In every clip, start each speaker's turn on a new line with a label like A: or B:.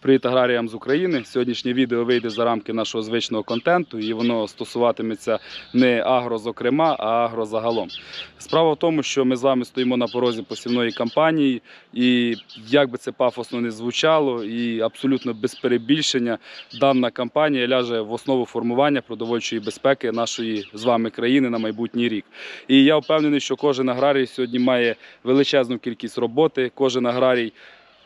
A: Привіт аграріям з України. Сьогоднішнє відео вийде за рамки нашого звичного контенту, і воно стосуватиметься не агро, зокрема, а агро загалом. Справа в тому, що ми з вами стоїмо на порозі посівної кампанії, і як би це пафосно не звучало, і абсолютно без перебільшення, дана кампанія ляже в основу формування продовольчої безпеки нашої з вами країни на майбутній рік. І я впевнений, що кожен аграрій сьогодні має величезну кількість роботи, кожен аграрій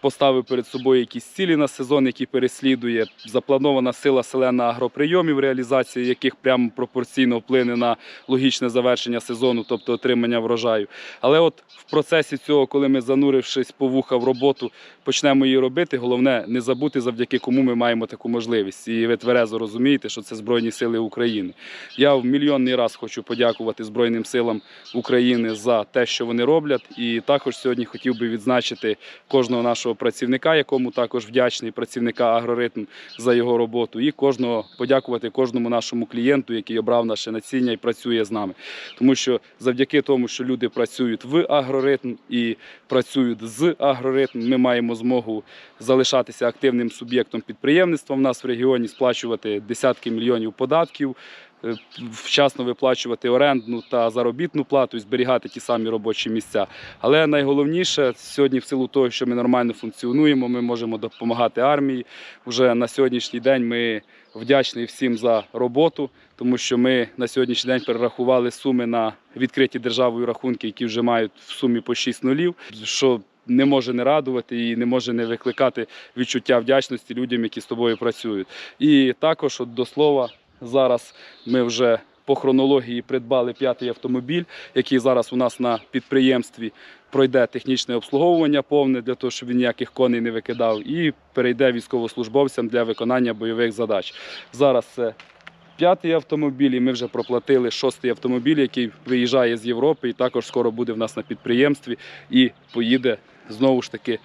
A: поставив перед собою якісь цілі на сезон, які переслідує. Запланована сила селена агроприйомів, реалізація яких прямо пропорційно вплине на логічне завершення сезону, тобто отримання врожаю. Але от в процесі цього, коли ми занурившись по вуха в роботу, почнемо її робити, головне не забути, завдяки кому ми маємо таку можливість. І ви тверезо розумієте, що це Збройні Сили України. Я в мільйонний раз хочу подякувати Збройним силам України за те, що вони роблять. І також сьогодні хотів би відзначити кожного нашого працівника, якому також вдячний працівника Агроритм за його роботу, і кожного подякувати кожному нашому клієнту, який обрав наше насіння і працює з нами. Тому що завдяки тому, що люди працюють в агроритм і працюють з агроритм, ми маємо змогу залишатися активним суб'єктом підприємництва в нас в регіоні, сплачувати десятки мільйонів податків. Е, Вчасно виплачувати орендну та заробітну плату і зберігати ті самі робочі місця. Але найголовніше сьогодні, в силу того, що ми нормально функціонуємо, ми можемо допомагати армії. Вже на сьогоднішній день ми вдячні всім за роботу, тому що ми на сьогоднішній день перерахували суми на відкриті державою рахунки, які вже мають в сумі по 6 нулів. Що не може не радувати і не може не викликати відчуття вдячності людям, які з тобою працюють. І також, от до слова, зараз ми вже по хронології придбали п'ятий автомобіль, який зараз у нас на підприємстві пройде технічне обслуговування повне для того, щоб він ніяких коней не викидав, і перейде військовослужбовцям для виконання бойових задач. Зараз це п'ятий автомобіль, і ми вже проплатили шостий автомобіль, який виїжджає з Європи, і також скоро буде в нас на підприємстві і поїде знову ж таки.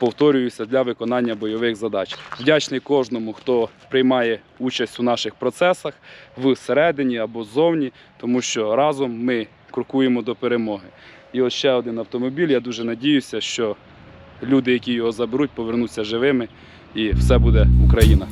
A: Повторююся для виконання бойових задач. Вдячний кожному, хто приймає участь у наших процесах всередині або ззовні, тому що разом ми крокуємо до перемоги. І ось ще один автомобіль. Я дуже надіюся, що люди, які його заберуть, повернуться живими, і все буде Україна.